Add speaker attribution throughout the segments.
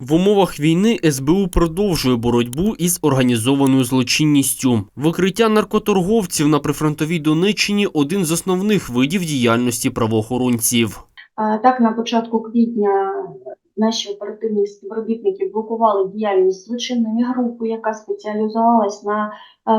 Speaker 1: В умовах війни СБУ продовжує боротьбу із організованою злочинністю. Викриття наркоторговців на прифронтовій Донеччині один з основних видів діяльності правоохоронців.
Speaker 2: Так, на початку квітня наші оперативні співробітники блокували діяльність злочинної групи, яка спеціалізувалась на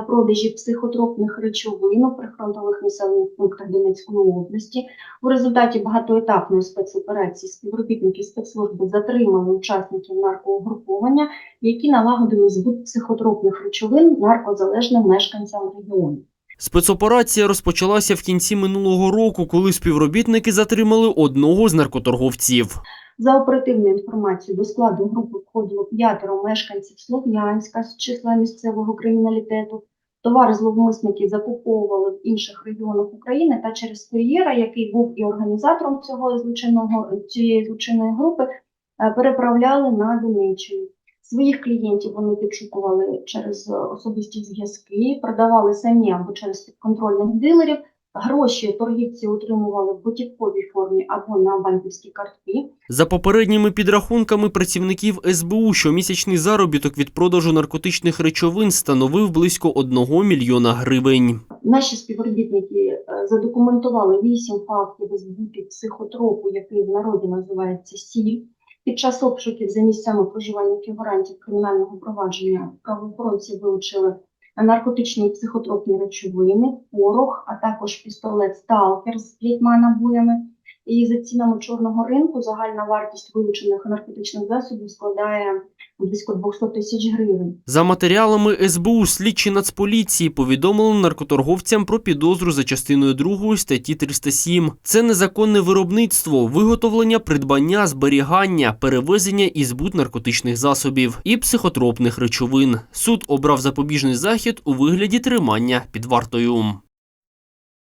Speaker 2: продажі психотропних речовин у прифронтових населених пунктах Донецької області. У результаті багатоетапної спецоперації співробітники спецслужби затримали учасників наркоугруповання, які налагодили збут психотропних речовин наркозалежним мешканцям регіону.
Speaker 1: Спецоперація розпочалася в кінці минулого року, коли співробітники затримали одного з наркоторговців.
Speaker 2: За оперативною інформацією, до складу групи входило п'ятеро мешканців Слов'янська з числа місцевого криміналітету. Товари зловмисники закуповували в інших регіонах України та через кур'єра, який був і організатором цього злочинного цієї злочинної групи, е, переправляли на Донеччину. Своїх клієнтів вони підшукували через е, особисті зв'язки, продавали самі або через підконтрольних дилерів. Гроші торгівці отримували в готівковій формі або на банківські картки.
Speaker 1: За попередніми підрахунками працівників СБУ, щомісячний заробіток від продажу наркотичних речовин становив близько 1 мільйона гривень.
Speaker 2: Наші співробітники е, задокументували вісім фактів збуту психотропу, який в народі називається сіль. Під час обшуків за місцями проживання фігурантів кримінального провадження правоохоронці вилучили наркотичні і психотропні речовини, порох, а також пістолет Сталкер з п'ятьма набоями. І за цінами чорного ринку загальна вартість вилучених наркотичних засобів складає близько 200 тисяч гривень.
Speaker 1: За матеріалами СБУ слідчі Нацполіції повідомили наркоторговцям про підозру за частиною 2 статті 307. Це незаконне виробництво, виготовлення, придбання, зберігання, перевезення і збут наркотичних засобів і психотропних речовин. Суд обрав запобіжний захід у вигляді тримання під вартою.